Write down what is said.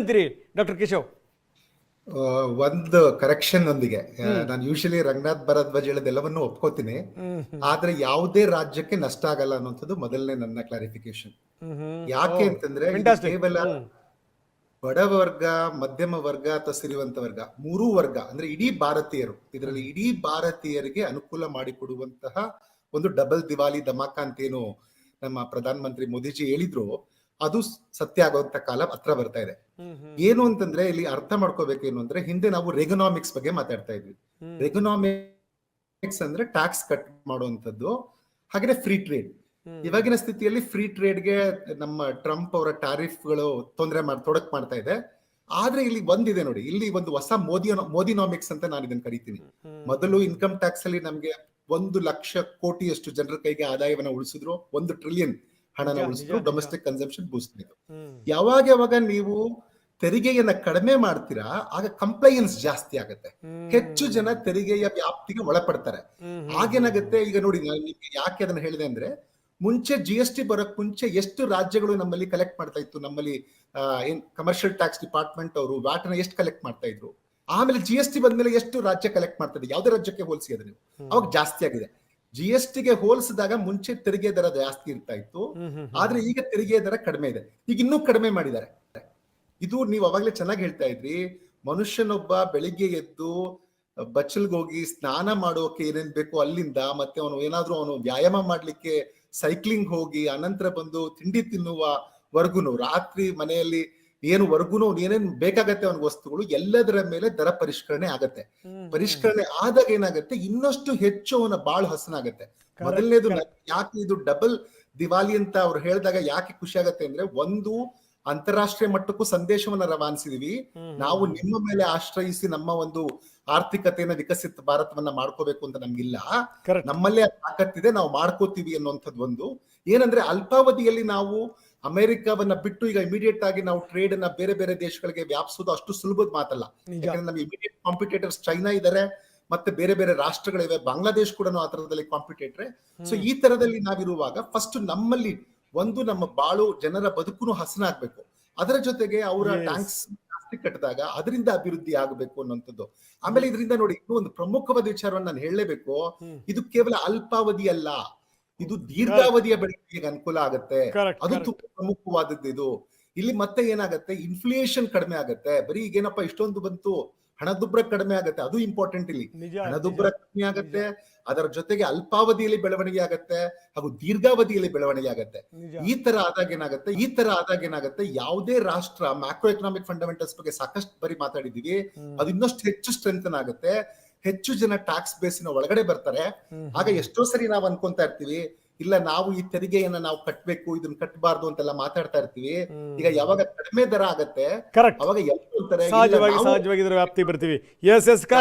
ಅಂತೀರಿ ಡಾಕ್ಟರ್ ಕೇಶವ್? ಒಂದು ಕರೆಕ್ಷನ್ ಒಂದಿಗೆ ನಾನು ಯೂಶಲಿ ರಂಗನಾಥ್ ಭರದ್ವಾಜ್ ಎಲ್ಲವನ್ನೂ ಒಪ್ಕೋತೀನಿ. ಆದ್ರೆ ಯಾವುದೇ ರಾಜ್ಯಕ್ಕೆ ನಷ್ಟ ಆಗಲ್ಲ ಅನ್ನೋಂಥದ್ದು ಮೊದಲನೇ ನನ್ನ ಕ್ಲಾರಿಫಿಕೇಶನ್ ಯಾಕೆ ಅಂತಂದ್ರೆ ಕೇವಲ ಬಡ ವರ್ಗ ಮಧ್ಯಮ ವರ್ಗ ಅಥವಾ ಸಿರಿವಂತ ವರ್ಗ ಮೂರೂ ವರ್ಗ ಅಂದ್ರೆ ಇಡೀ ಭಾರತೀಯರು. ಇದರಲ್ಲಿ ಇಡೀ ಭಾರತೀಯರಿಗೆ ಅನುಕೂಲ ಮಾಡಿಕೊಡುವಂತಹ ಒಂದು ಡಬಲ್ ದಿವಾಲಿ ಧಮಾಕ ಅಂತೇನು ನಮ್ಮ ಪ್ರಧಾನ ಮಂತ್ರಿ ಮೋದಿಜಿ ಹೇಳಿದ್ರು. ಅದು ಸತ್ಯ ಆಗೋಂತ ಕಾಲ ಹತ್ರ ಬರ್ತಾ ಇದೆ. ಏನು ಅಂತಂದ್ರೆ ಇಲ್ಲಿ ಅರ್ಥ ಮಾಡ್ಕೋಬೇಕು ಏನು ಅಂದ್ರೆ ಹಿಂದೆ ನಾವು ರೆಗನಾಮಿಕ್ಸ್ ಬಗ್ಗೆ ಮಾತಾಡ್ತಾ ಇದ್ವಿ. ರೆಗನಾಮಿಕ್ಸ್ ಅಂದ್ರೆ ಟ್ಯಾಕ್ಸ್ ಕಟ್ ಮಾಡುವಂತದ್ದು ಹಾಗೆ ಫ್ರೀ ಟ್ರೇಡ್. ಇವಾಗಿನ ಸ್ಥಿತಿಯಲ್ಲಿ ಫ್ರೀ ಟ್ರೇಡ್ಗೆ ನಮ್ಮ ಟ್ರಂಪ್ ಅವರ ಟಾರಿಫ್ಗಳು ತೊಂದರೆ ಮಾಡಿ ತೊಡಕ್ ಮಾಡ್ತಾ ಇದೆ. ಆದ್ರೆ ಇಲ್ಲಿ ಒಂದಿದೆ ನೋಡಿ ಇಲ್ಲಿ ಒಂದು ಹೊಸ ಮೋದಿ ಮೋದಿನಾಮಿಕ್ಸ್ ಅಂತ ನಾನು ಇದನ್ನ ಕರಿತೀನಿ. ಮೊದಲು ಇನ್ಕಮ್ ಟ್ಯಾಕ್ಸ್ ಅಲ್ಲಿ ನಮ್ಗೆ ಒಂದು ಲಕ್ಷ ಕೋಟಿಯಷ್ಟು ಜನರ ಕೈಗೆ ಆದಾಯವನ್ನ ಉಳಿಸಿದ್ರು ಒಂದು ಟ್ರಿಲಿಯನ್. ಹಣನ ಉಳಿಸಿದ್ರು. ಡೊಮೆಸ್ಟಿಕ್ ಕನ್ಸಂಪ್ಷನ್ ಬೂಸ್ಟ್ ಯಾವಾಗ ಯಾವಾಗ ನೀವು ತೆರಿಗೆಯನ್ನ ಕಡಿಮೆ ಮಾಡ್ತೀರಾ ಆಗ ಕಂಪ್ಲೈಯನ್ಸ್ ಜಾಸ್ತಿ ಆಗುತ್ತೆ. ಹೆಚ್ಚು ಜನ ತೆರಿಗೆಯ ವ್ಯಾಪ್ತಿಗೆ ಒಳಪಡ್ತಾರೆ. ಆಗೇನಾಗುತ್ತೆ ಈಗ ನೋಡಿ ನಾನು ನಿಮ್ಗೆ ಯಾಕೆ ಅದನ್ನ ಹೇಳಿದೆ ಅಂದ್ರೆ ಮುಂಚೆ ಜಿ ಎಸ್ ಟಿ ಬರೋಕ್ ಮುಂಚೆ ಎಷ್ಟು ರಾಜ್ಯಗಳು ನಮ್ಮಲ್ಲಿ ಕಲೆಕ್ಟ್ ಮಾಡ್ತಾ ಇತ್ತು? ನಮ್ಮಲ್ಲಿ ಏನ್ ಕಮರ್ಷಿಯಲ್ ಟ್ಯಾಕ್ಸ್ ಡಿಪಾರ್ಟ್ಮೆಂಟ್ ಅವರು ವ್ಯಾಟ್ ಎಷ್ಟು ಕಲೆಕ್ಟ್ ಮಾಡ್ತಾ ಇದ್ರು? ಆಮೇಲೆ ಜಿ ಎಸ್ ಟಿ ಬಂದ್ಮೇಲೆ ಎಷ್ಟು ರಾಜ್ಯ ಕಲೆಕ್ಟ್ ಮಾಡ್ತಾ ಇದೆ? ಯಾವ್ದೇ ರಾಜ್ಯಕ್ಕೆ ಹೋಲಿಸಿ ಅದು ನೀವು. ಅವಾಗ ಜಾಸ್ತಿ ಆಗಿದೆ. ಜಿ ಎಸ್ ಟಿಗೆ ಹೋಲಿಸಿದಾಗ ಮುಂಚೆ ತೆರಿಗೆ ದರ ಜಾಸ್ತಿ ಇರ್ತಾ ಇತ್ತು. ಆದ್ರೆ ಈಗ ತೆರಿಗೆ ದರ ಕಡಿಮೆ ಇದೆ. ಈಗ ಇನ್ನೂ ಕಡಿಮೆ ಮಾಡಿದ್ದಾರೆ. ಇದು ನೀವು ಅವಾಗ್ಲೇ ಚೆನ್ನಾಗಿ ಹೇಳ್ತಾ ಇದ್ರಿ. ಮನುಷ್ಯನೊಬ್ಬ ಬೆಳಿಗ್ಗೆ ಎದ್ದು ಬಚ್ಚಲ್ಗೆ ಹೋಗಿ ಸ್ನಾನ ಮಾಡೋಕೆ ಏನೇನ್ ಬೇಕು ಅಲ್ಲಿಂದ ಮತ್ತೆ ಅವನು ಏನಾದ್ರೂ ಅವನು ವ್ಯಾಯಾಮ ಮಾಡ್ಲಿಕ್ಕೆ ಸೈಕ್ಲಿಂಗ್ ಹೋಗಿ ಅನಂತರ ಬಂದು ತಿಂಡಿ ತಿನ್ನುವ ವರ್ಗುನು ರಾತ್ರಿ ಮನೆಯಲ್ಲಿ ಏನು ವರ್ಗುನು ಏನೇನ್ ಬೇಕಾಗತ್ತೆ ಅವನ ವಸ್ತುಗಳು ಎಲ್ಲದರ ಮೇಲೆ ದರ ಪರಿಷ್ಕರಣೆ ಆಗತ್ತೆ. ಪರಿಷ್ಕರಣೆ ಆದಾಗ ಏನಾಗುತ್ತೆ? ಇನ್ನಷ್ಟು ಹೆಚ್ಚು ಅವನ ಬಾಳು ಹಸನಾಗತ್ತೆ. ಮೊದಲನೇದು ಯಾಕೆ ಇದು ಡಬಲ್ ದಿವಾಲಿ ಅಂತ ಅವ್ರು ಹೇಳಿದಾಗ ಯಾಕೆ ಖುಷಿ ಆಗತ್ತೆ ಅಂದ್ರೆ ಒಂದು ಅಂತಾರಾಷ್ಟ್ರೀಯ ಮಟ್ಟಕ್ಕೂ ಸಂದೇಶವನ್ನ ರವಾನಿಸಿದೀವಿ. ನಾವು ನಿಮ್ಮ ಮೇಲೆ ಆಶ್ರಯಿಸಿ ನಮ್ಮ ಒಂದು ಆರ್ಥಿಕತೆಯನ್ನ ವಿಕಸಿತ ಭಾರತವನ್ನ ಮಾಡ್ಕೋಬೇಕು ಅಂತ ನಮ್ಗಿಲ್ಲ. ನಮ್ಮಲ್ಲೇ ತಾಕತ್ತಿದೆ ನಾವು ಮಾಡ್ಕೋತೀವಿ ಅನ್ನುವಂಥದ್ದು ಒಂದು. ಏನಂದ್ರೆ ಅಲ್ಪಾವಧಿಯಲ್ಲಿ ನಾವು ಅಮೆರಿಕವನ್ನ ಬಿಟ್ಟು ಈಗ ಇಮಿಡಿಯೇಟ್ ಆಗಿ ನಾವು ಟ್ರೇಡ್ ಅನ್ನ ಬೇರೆ ಬೇರೆ ದೇಶಗಳಿಗೆ ವ್ಯಾಪಿಸೋದು ಅಷ್ಟು ಸುಲಭದ ಮಾತಲ್ಲ. ಯಾಕಂದ್ರೆ ಇಮಿಡಿಯೇಟ್ ಕಾಂಪಿಟೇಟರ್ಸ್ ಚೈನಾ ಇದಾರೆ ಮತ್ತೆ ಬೇರೆ ಬೇರೆ ರಾಷ್ಟ್ರಗಳಿವೆ. ಬಾಂಗ್ಲಾದೇಶ್ ಕೂಡ ಆ ತರದಲ್ಲಿ ಕಾಂಪಿಟೇಟರ್ ಸೊ ಈ ತರದಲ್ಲಿ ನಾವಿರುವಾಗ ಫಸ್ಟ್ ನಮ್ಮಲ್ಲಿ ಒಂದು ನಮ್ಮ ಬಾಳು ಜನರ ಬದುಕು ಹಸನಾಗ್ಬೇಕು ಅದರ ಜೊತೆಗೆ ಅವರ. ಟ್ಯಾಂಕ್ಸ್ ಜಾಸ್ತಿ ಕಟ್ಟಿದಾಗ ಅದರಿಂದ ಅಭಿವೃದ್ಧಿ ಆಗಬೇಕು ಅನ್ನೋಂಥದ್ದು ಆಮೇಲೆ ಇದರಿಂದ ನೋಡಿ ಇನ್ನೂ ಒಂದು ಪ್ರಮುಖವಾದ ವಿಚಾರವನ್ನು ನಾನು ಹೇಳಲೇಬೇಕು. ಇದು ಕೇವಲ ಅಲ್ಪಾವಧಿ ಅಲ್ಲ ಇದು ದೀರ್ಘಾವಧಿಯ ಬೆಳವಣಿಗೆಗೆ ಅನುಕೂಲ ಆಗುತ್ತೆ. ಅದು ತುಂಬಾ ಪ್ರಮುಖವಾದದ್ದು ಇದು. ಇಲ್ಲಿ ಮತ್ತೆ ಏನಾಗುತ್ತೆ? ಇನ್ಫ್ಲೇಷನ್ ಕಡಿಮೆ ಆಗುತ್ತೆ. ಬರೀ ಈಗೇನಪ್ಪ ಇಷ್ಟೊಂದು ಬಂತು ಹಣದುಬ್ಬರ ಕಡಿಮೆ ಆಗುತ್ತೆ. ಅದು ಇಂಪಾರ್ಟೆಂಟ್ ಇಲ್ಲಿ. ಹಣದುಬ್ಬರ ಕಡಿಮೆ ಆಗುತ್ತೆ. ಅದರ ಜೊತೆಗೆ ಅಲ್ಪಾವಧಿಯಲ್ಲಿ ಬೆಳವಣಿಗೆ ಆಗುತ್ತೆ. ಹಾಗೂ ದೀರ್ಘಾವಧಿಯಲ್ಲಿ ಬೆಳವಣಿಗೆ ಆಗುತ್ತೆ. ಈ ತರ ಆದಾಗ ಏನಾಗುತ್ತೆ? ಈ ತರ ಆದಾಗ ಏನಾಗುತ್ತೆ? ಯಾವುದೇ ರಾಷ್ಟ್ರ ಮ್ಯಾಕ್ರೋ ಎಕನಾಮಿಕ್ ಫಂಡಮೆಂಟಲ್ಸ್ ಬಗ್ಗೆ ಸಾಕಷ್ಟು ಬರಿ ಮಾತಾಡಿದೀವಿ ಅದು ಇನ್ನಷ್ಟು ಹೆಚ್ಚು ಸ್ಟ್ರೆಂಥನ್ ಆಗುತ್ತೆ. ಹೆಚ್ಚು ಜನ ಟ್ಯಾಕ್ಸ್ ಬೇಸಿನ ಒಳಗಡೆ ಬರ್ತಾರೆ. ಆಗ ಎಷ್ಟೋ ಸರಿ ನಾವು ಅನ್ಕೊಂತಾ ಇರ್ತೀವಿ ಇಲ್ಲ ನಾವು ಈ ತೆರಿಗೆಯನ್ನ ನಾವು ಕಟ್ಬೇಕು ಇದನ್ನ ಕಟ್ಟಬಾರ್ದು ಅಂತೆಲ್ಲ ಮಾತಾಡ್ತಾ ಇರ್ತೀವಿ. ಈಗ ಯಾವಾಗ ಕಡಿಮೆ ದರ ಆಗತ್ತೆ ಅವಾಗ ಎಲ್ಲ ಅಂತಾರೆ ಸಹಜವಾಗಿ ಸಹಜವಾಗಿ ಇದರ ವ್ಯಾಪ್ತಿ ಬರ್ತೀವಿ. S S